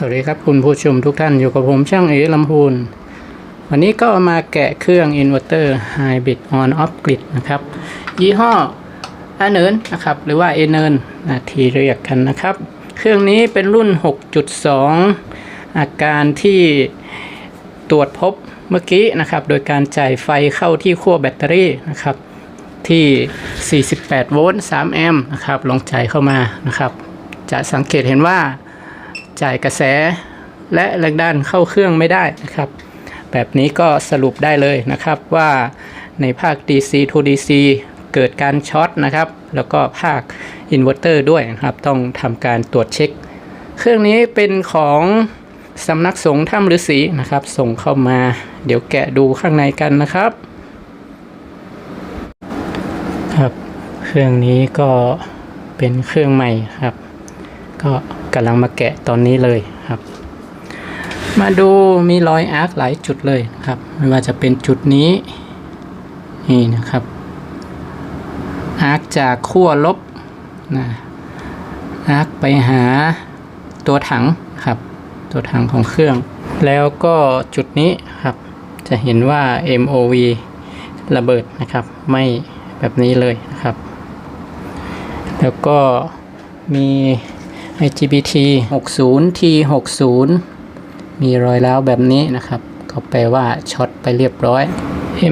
สวัสดีครับคุณผู้ชมทุกท่านอยู่กับผมช่างเอลำพูน วันนี้ก็มาแกะเครื่องอินเวอร์เตอร์ไฮบริดออนออฟกริดนะครับ ยี่ห้ออเนินนะครับ หรือว่าเอเนินนะที่เรียกกันนะครับ เครื่องนี้เป็นรุ่น 6.2 อาการที่ตรวจพบเมื่อกี้นะครับ โดยการจ่ายไฟเข้าที่ขั้วแบตเตอรี่นะครับ ที่ 48 โวลต์ 3 แอมป์นะครับ ลองจ่ายเข้ามานะครับ จะสังเกตเห็นว่า จ่ายกระแส และแรงดันเข้าเครื่องไม่ได้นะครับ แบบนี้ก็สรุปได้เลยนะครับว่าในภาค DC to DC เกิดการช็อตนะครับ แล้วก็ภาคอินเวอร์เตอร์ด้วยนะครับ ต้องทำการตรวจเช็ค เครื่องนี้เป็นของสำนักสงฆ์ถ้ำฤาษีนะครับ ส่งเข้ามา เดี๋ยวแกะดูข้างในกันนะครับ ครับ เครื่องนี้ก็เป็นเครื่องใหม่ครับ ก็ กำลังมาแกะตอนนี้เลยครับ มาดูมีรอยอาร์คหลายจุดเลยครับ ไม่ว่าจะเป็นจุดนี้ นี่นะครับ อาร์คจากขั้วลบนะอาร์คไปหาตัวถังครับ ตัวถังของเครื่อง แล้วก็จุดนี้ครับ จะเห็นว่า MOV ระเบิดนะครับ ไม่แบบนี้เลยนะครับ แล้วก็มี IGBT 60 T 60มีรอยร้าวแบบนี้นะครับ ก็แปลว่าช็อตไปเรียบร้อย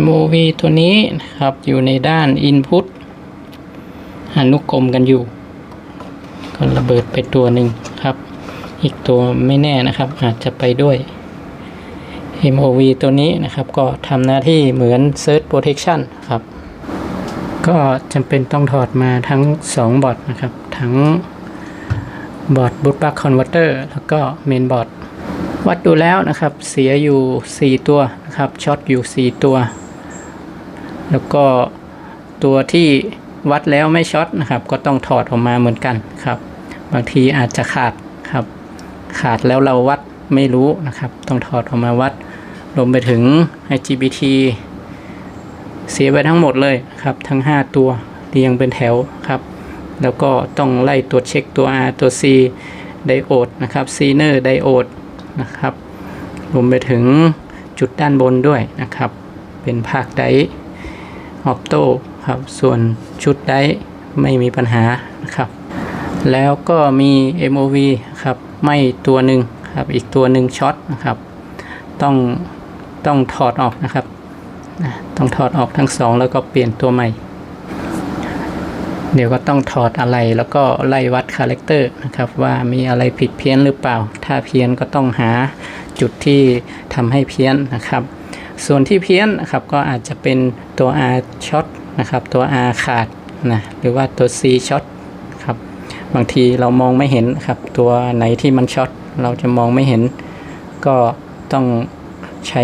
MOV ตัวนี้นะครับอยู่ในด้าน Input อนุกรมกันอยู่ ก็ระเบิดไปตัวหนึ่งครับ อีกตัวไม่แน่นะครับ อาจจะไปด้วย MOV ตัวนี้นะครับก็ทำหน้าที่เหมือน Search Protection ครับ ก็จำเป็นต้องถอดมาทั้ง 2 บอร์ดนะครับ ทั้ง บอร์ดบูตบัคคอนเวอร์เตอร์แล้วก็เมนบอร์ดวัดดูแล้วนะครับ เสียอยู่ 4 ตัวนะครับช็อตอยู่ 4 ตัว แล้วก็ตัวที่วัดแล้วไม่ช็อตนะครับ ก็ต้องถอดออกมาเหมือนกันครับ บางทีอาจจะขาดครับ ขาดแล้วเราวัดไม่รู้นะครับ ต้องถอดออกมาวัดรวมไปถึง IGBT เสียไปทั้งหมดเลยครับ ทั้ง 5 ตัวเรียงเป็นแถวครับ แล้วก็ต้องไล่ตรวจเช็คตัว R ตัว C ไดโอดนะครับซีเนอร์ไดโอดนะครับรวมไปถึงจุดด้านบนด้วยนะครับ เป็นภาคไดออปโต้ครับส่วนชุดไดไม่มีปัญหานะครับ แล้วก็มี MOV ครับไม่ตัวหนึ่งครับอีกตัวหนึ่งช็อตนะครับต้องต้องถอดออกนะครับต้องถอดออกทั้งสองแล้วก็เปลี่ยนตัวใหม่ เดี๋ยวก็ต้องถอดอะไรแล้วก็ไล่วัดคาแรคเตอร์นะครับว่ามีอะไรผิดเพี้ยนหรือเปล่า ถ้าเพี้ยนก็ต้องหาจุดที่ทำให้เพี้ยนนะครับ ส่วนที่เพี้ยนนะครับก็อาจจะเป็นตัว R ช็อตนะครับตัว R ขาดนะหรือว่าตัว C ช็อตครับบางทีเรามองไม่เห็นครับตัวไหนที่มันช็อตเราจะมองไม่เห็น ก็ต้องใช้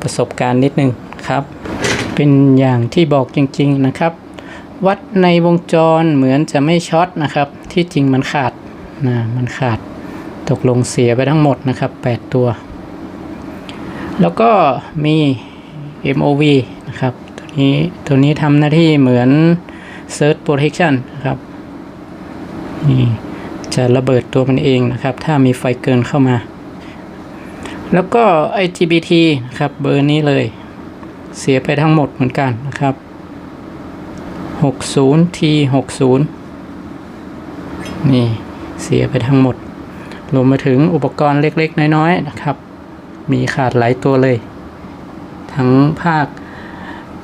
ประสบการณ์นิดนึงครับ เป็นอย่างที่บอกจริง ๆนะครับ วัดในวงจรเหมือนจะไม่ช็อตนะครับ ที่จริงมันขาดนะมันขาดตกลงเสียไปทั้งหมดนะครับ 8 ตัว แล้วก็มี MOV นะครับ ตัวนี้ตัวนี้ทำหน้าที่เหมือน Search Protection นะครับนี่จะระเบิดตัวมันเองนะครับ ถ้ามีไฟเกินเข้ามา แล้วก็ IGBT นะครับ เบอร์นี้เลย เสียไปทั้งหมดเหมือนกันนะครับ 60 T 60นี่เสียไปทั้งหมดรวมไปถึงอุปกรณ์เล็ก ๆ น้อย ๆ นะครับ มีขาดหลายตัวเลย ทั้งภาค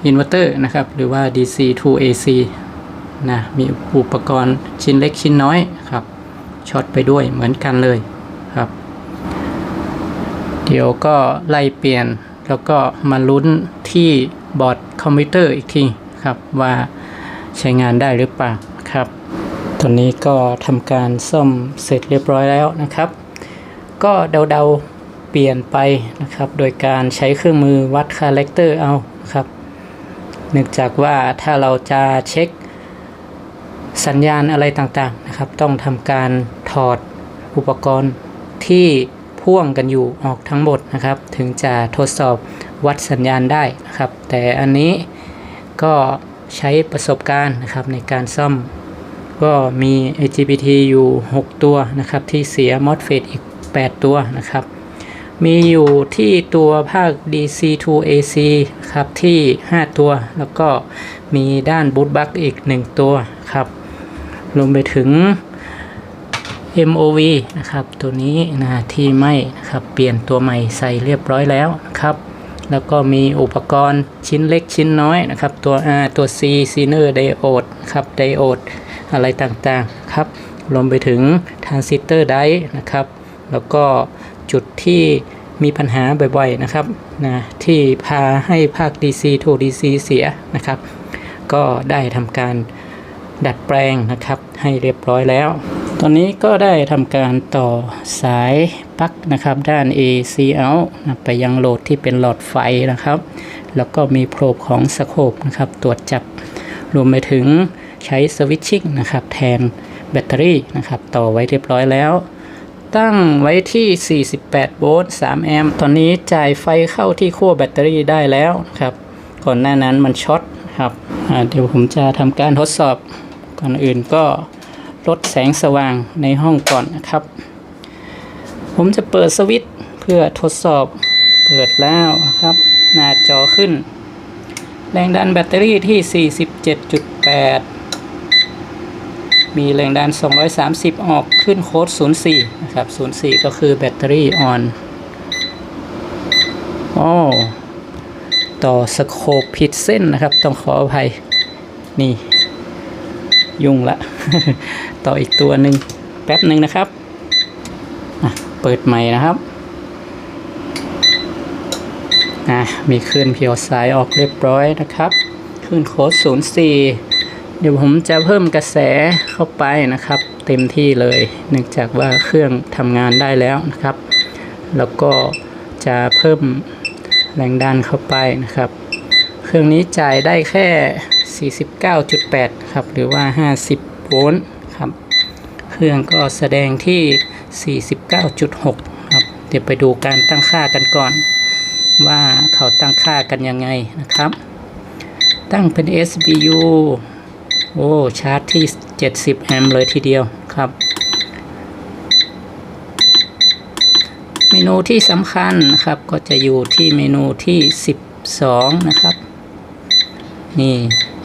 อินเวอร์เตอร์นะครับ หรือว่า DC to AC นะมีอุปกรณ์ชิ้นเล็กชิ้นน้อยครับช็อตไปด้วยเหมือนกันเลยครับ เดี๋ยวก็ไล่เปลี่ยนแล้วก็มาลุ้นที่บอร์ดคอมพิวเตอร์อีกทีครับว่า ใช้งานได้หรือเปล่าครับ ตอนนี้ก็ทำการซ่อมเสร็จเรียบร้อยแล้วนะครับ ก็เดาๆเปลี่ยนไปนะครับ โดยการใช้เครื่องมือวัดคาแรคเตอร์เอาครับเนื่องจากว่าถ้าเราจะเช็คสัญญาณอะไรต่างๆนะครับ ต้องทำการถอดอุปกรณ์ที่พ่วงกันอยู่ออกทั้งหมดนะครับ ถึงจะทดสอบวัดสัญญาณได้นะครับ แต่อันนี้ก็ ใช้ประสบการณ์นะครับในการซ่อม ก็มี IGBT อยู่ 6 ตัวนะครับ ที่เสีย MOSFET อีก 8 ตัวนะครับ มีอยู่ที่ตัวภาค DC to AC ครับที่ 5 ตัว แล้วก็มีด้านบูทบัคอีก 1 ตัวครับรวมไปถึง MOV นะครับ ตัวนี้นะที่ไม่นะครับเปลี่ยนตัวใหม่ใส่เรียบร้อยแล้วนะครับ แล้วก็มีอุปกรณ์ชิ้นเล็กชิ้นน้อยนะครับ ตัว R ตัว C Zener Diode ครับ Diode อะไรต่างๆครับรวมไปถึงทรานซิสเตอร์ไดนะครับ แล้วก็จุดที่มีปัญหาบ่อยๆนะครับนะที่พาให้ภาค DC to DC เสียนะครับ ก็ได้ทำการดัดแปลงนะครับให้เรียบร้อยแล้ว ตอนนี้ก็ได้ทำการต่อสายปลั๊กนะครับ ด้าน AC out นะไปยังโหลดที่เป็นหลอดไฟนะครับ แล้วก็มีโพรบของสโคปนะครับตรวจจับรวมไปถึงใช้สวิตชิ่งนะครับ แทนแบตเตอรี่นะครับ ต่อไว้เรียบร้อยแล้ว ตั้งไว้ที่ 48 โวลต์ 3 แอมป์ตอนนี้จ่ายไฟเข้าที่ขั้วแบตเตอรี่ได้แล้วครับ ก่อนหน้านั้นมันช็อตครับเดี๋ยวผมจะทำการทดสอบก่อนอื่นก็ ลดแสงสว่างในห้องก่อนนะครับ ผมจะเปิดสวิตช์เพื่อทดสอบเปิดแล้วครับ หน้าจอขึ้น แรงดันแบตเตอรี่ที่ 47.8 มีแรงดัน 230 ออกขึ้นโค้ด 04 นะครับ 04 ก็คือแบตเตอรี่ออนโอ้ต่อสโคปผิดเส้นนะครับ ต้องขออภัย นี่ ยุ่งละ ต่ออีกตัวหนึ่งแป๊บหนึ่งนะครับเปิดใหม่นะครับอะมีขึ้นเพียวสายออกเรียบร้อยนะครับขึ้นโค้ด04 เดี๋ยวผมจะเพิ่มกระแสเข้าไปนะครับ เต็มที่เลยเนื่องจากว่าเครื่องทำงานได้แล้วนะครับ แล้วก็จะเพิ่มแรงดันเข้าไปนะครับ เครื่องนี้จ่ายได้แค่ 49.8 ครับ หรือว่า 50 โวลต์ครับ เครื่องก็แสดงที่ 49.6 ครับ เดี๋ยวไปดูการตั้งค่ากันก่อน ว่าเขาตั้งค่ากันยังไงนะครับ ตั้งเป็น SBU โอ้ ชาร์จที่ 70 แอมป์เลยทีเดียวครับ เมนูที่สำคัญนะครับ ก็จะอยู่ที่เมนูที่ 12 นะครับ นี่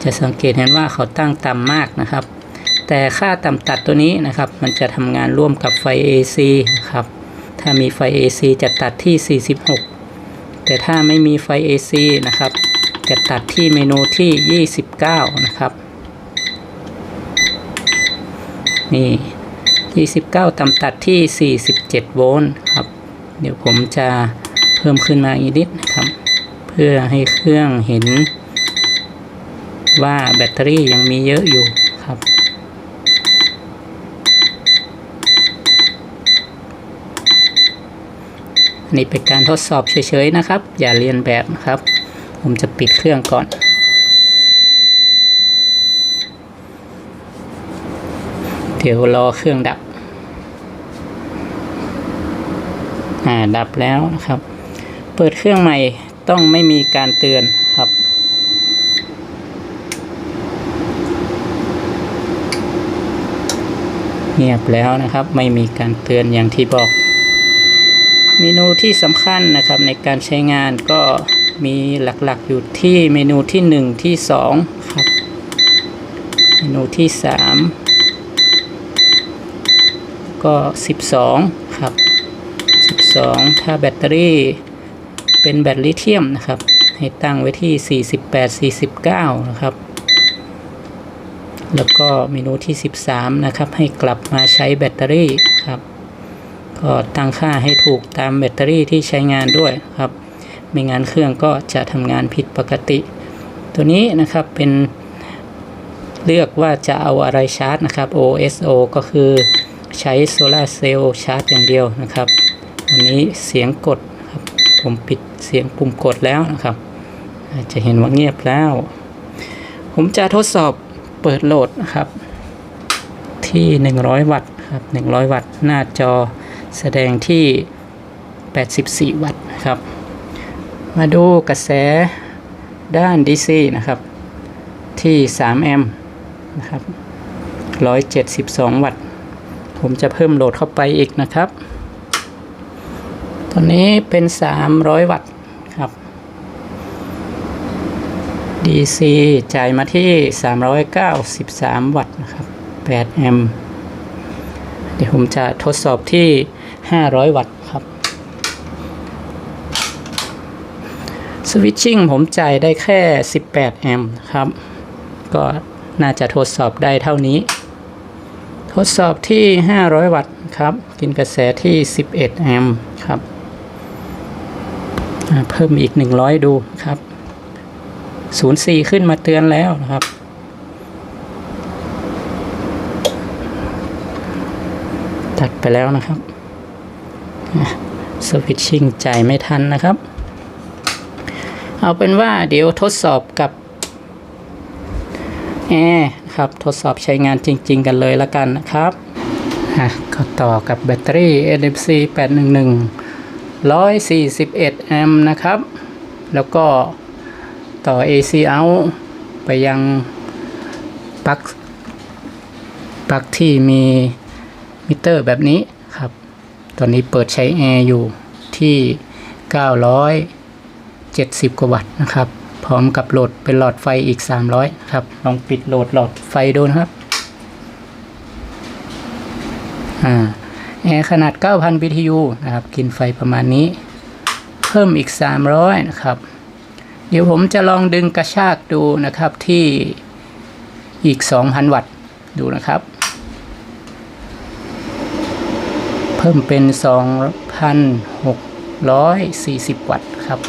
จะสังเกตเห็นว่าเขาตั้งต่ำมากนะครับ แต่ค่าต่ำตัดตัวนี้นะครับ มันจะทำงานร่วมกับไฟ AC ครับ ถ้ามีไฟ AC จะตัดที่ 46 แต่ถ้าไม่มีไฟ AC นะครับ จะตัดที่เมนูที่ 29 นะครับ นี่ 29 ต่ำตัดที่ 47 โวลต์ครับ เดี๋ยวผมจะเพิ่มขึ้นมาอีกนิดนะครับ เพื่อให้เครื่องเห็น ว่าแบตเตอรี่ยังมีเยอะอยู่ครับนนี้เป็นการทดสอบเฉยๆนะครับ อย่าเรียนแบบนะครับ ผมจะปิดเครื่องก่อน เดี๋ยวรอเครื่องดับ อ่าดับแล้วนะครับ เปิดเครื่องใหม่ต้องไม่มีการเตือนครับ เงียบแล้วนะครับ ไม่มีการเตือนอย่างที่บอก เมนูที่สำคัญนะครับในการใช้งานก็มีหลักๆอยู่ที่เมนูที่ 1 ที่ 2 ครับ เมนูที่ 3 ก็ 12 ครับ 12 ถ้าแบตเตอรี่เป็นแบตลิเธียมนะครับ ให้ตั้งไว้ที่ 48 49 นะครับ แล้วก็เมนูที่ 13 นะครับ ให้กลับมาใช้แบตเตอรี่ครับ ก็ตั้งค่าให้ถูกตามแบตเตอรี่ที่ใช้งานด้วยครับ ไม่งั้นเครื่องก็จะทำงานผิดปกติ ตัวนี้นะครับเป็นเลือกว่าจะเอาอะไรชาร์จนะครับ OSO ก็คือใช้โซลาเซลล์ชาร์จอย่างเดียวนะครับ อันนี้เสียงกดครับ ผมปิดเสียงปุ่มกดแล้วนะครับ จะเห็นว่าเงียบแล้ว ผมจะทดสอบ เปิดโหลดนะครับ ที่ 100 วัตต์ครับ100 วัตต์ หน้าจอแสดงที่ 84 วัตต์ครับ มาดูกระแสด้าน DC นะครับ ที่ 3 แอมป์นะครับ 172 วัตต์ ผมจะเพิ่มโหลดเข้าไปอีกนะครับตัวนี้เป็น 300 วัตต์ครับ DC จ่ายมาที่ 393 วัตต์นะครับ8แอมป์เดี๋ยวผมจะทดสอบที่ 500 วัตต์ครับ สวิตชิ่งผมจ่ายได้แค่ 18 แอมป์ครับ ก็น่าจะทดสอบได้เท่านี้ ทดสอบที่ 500 วัตต์ครับ กินกระแสที่ 11 แอมป์ครับ เพิ่มอีก 100 ดูครับ 04 ขึ้นมาเตือนแล้วนะครับ ตัดไปแล้วนะครับสวิตชิ่งจ่ายไม่ทันนะครับ เอาเป็นว่าเดี๋ยวทดสอบกับแอร์ครับทดสอบใช้งานจริง ๆ กันเลยละกันนะครับอะก็ต่อกับแบตเตอรี่ NMC 811 141 แอมป์นะครับ แล้วก็ ต่อ AC out ไปยังปลั๊กปลั๊กที่มีมิเตอร์แบบนี้ครับ ตอนนี้เปิดใช้แอร์อยู่ที่ 970 กว่าวัตต์นะครับ พร้อมกับโหลดเป็นหลอดไฟอีก 300 ครับ ลองปิดโหลดหลอดไฟดูนะครับ อ่า แอร์ขนาด 9,000 BTU นะครับ กินไฟประมาณนี้ เพิ่มอีก 300 นะครับ ดี๋ยวผมจะลองดึงกระชากดูนะครับที่อีก 2,000 วัตต์ดูนะครับ เพิ่มเป็น 2,640 วัตต์ครับ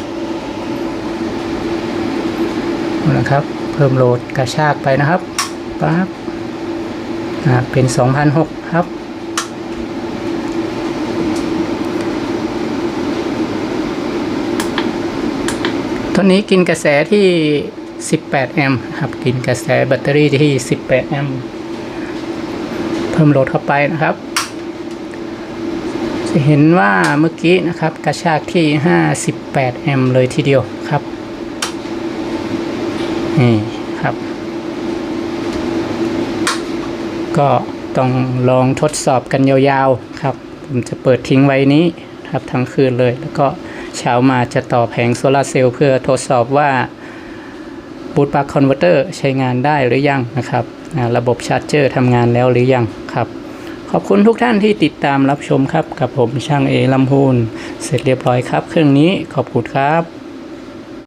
นะครับ เพิ่มโหลดกระชากไปนะครับปั๊บเป็น 2,600 ครับ ตัวนี้กินกระแสที่ 18 แอมป์ครับ กินกระแสแบตเตอรี่ที่ 18 แอมป์เพิ่มโหลดเข้าไปนะครับ จะเห็นว่าเมื่อกี้นะครับ กระชากที่ 58 แอมป์เลยทีเดียวครับ นี่ครับ ก็ต้องลองทดสอบกันยาวๆครับ ผมจะเปิดทิ้งไว้นี้ครับทั้งคืนเลยแล้วก็ เช้ามาจะต่อแผงโซลาร์เซลล์เพื่อทดสอบว่าบูตปลั๊กคอนเวอร์เตอร์ใช้งานได้หรือยังนะครับระบบชาร์จเจอร์ทำงานแล้วหรือยังครับ ขอบคุณทุกท่านที่ติดตามรับชมครับ กับผมช่างเอลำพูนเสร็จเรียบร้อยครับ เครื่องนี้ขอบคุณครับ